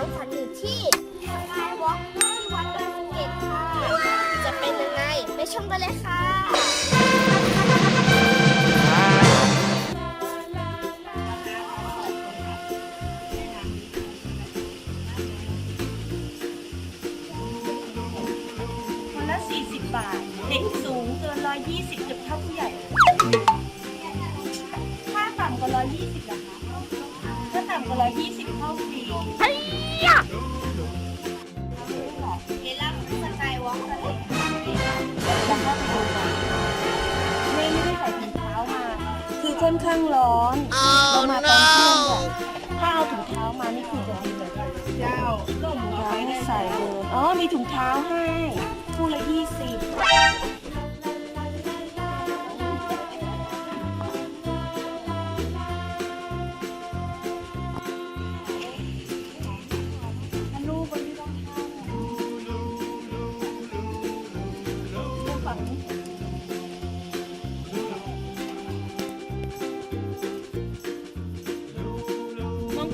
น้องขวัญอยู่ที่สกายวอล์กที่วัดดอยสะเก็ดค่ะ จะเป็นยังไงไปชมกันเลยค่ะ คนละ 40 บาท เด็กสูงเกิน 120เกือบเท่าผู้ใหญ่ถ้าต่ำกว่า 120ล่ะคะถ้า ต่ำกว่า120เข้าฟรีเดี๋ยวเราสกายวอล์กกันเลยแล้วก็ไปดูกันไม่ไม่ได้ใส่ถุงเท้ามา คือค่อนข้างร้อนเรามาตอนเที่ยงค่ะถ้าเอาถุงเท้ามานี่คือจะดีเลยเจ้าถุงเท้าให้ใส่เลยอ๋อมีถุงเท้าให้คู่ละยี่สิบ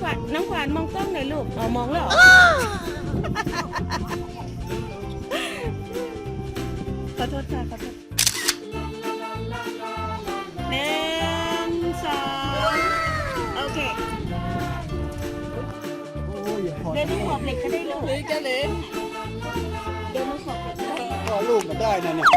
ขวานน้องขวานมองกล้องหน่อยลูกเอามองแล้วเหรอขอโทษค่ะขอโทษหนึ่งสองโอเคเดินที่ขอบเหล็กก็ได้ลูก นี่จะเล่นเดินมาขอบเหล็กก็ได้ ก็ลูกมันได้นะเนี่ย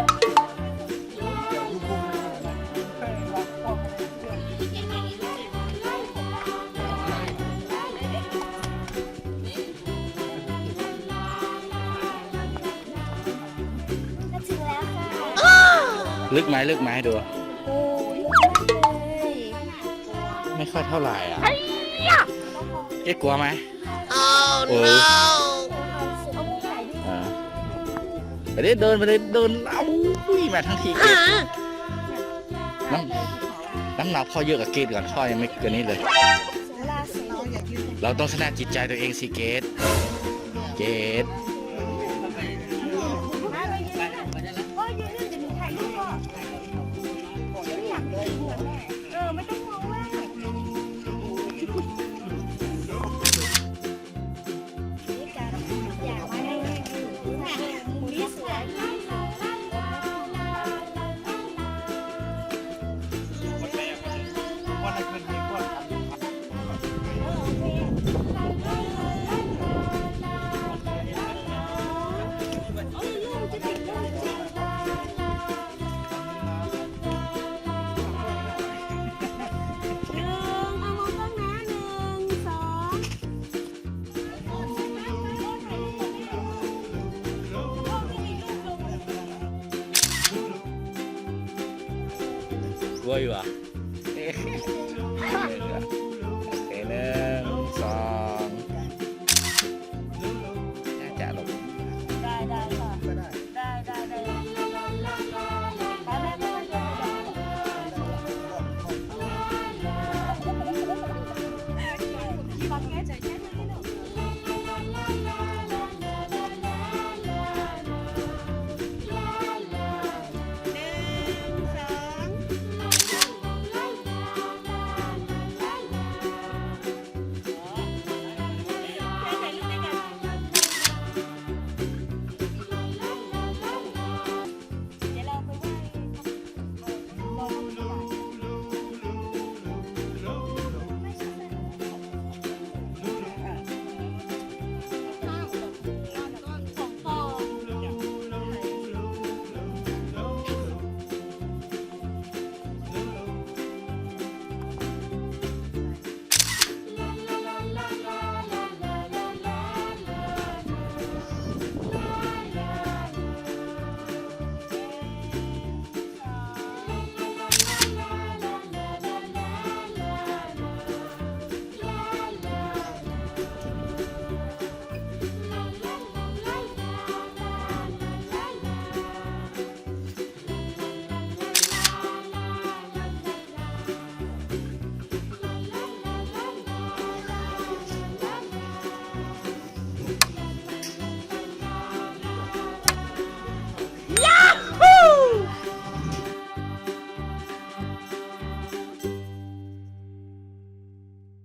ลึกไหมลึกไหมดู โอ้ยเยอะมากเลยไม่ค่อยเท่าไหร่อะเอ๊ะกลัวไหมโอ้เอามือถ่ายด้วยอ่าไปดิเดินไปเลยเดินเอ้าอุ้ยมาทั้งทีเกตน้ำน้ำหนักพ่อเยอะกับเกตก่อนพ่อยังไม่เกินนี้เลยล่าสุดเราต้องชนะจิตใจตัวเองสิเกตเกตม กลัว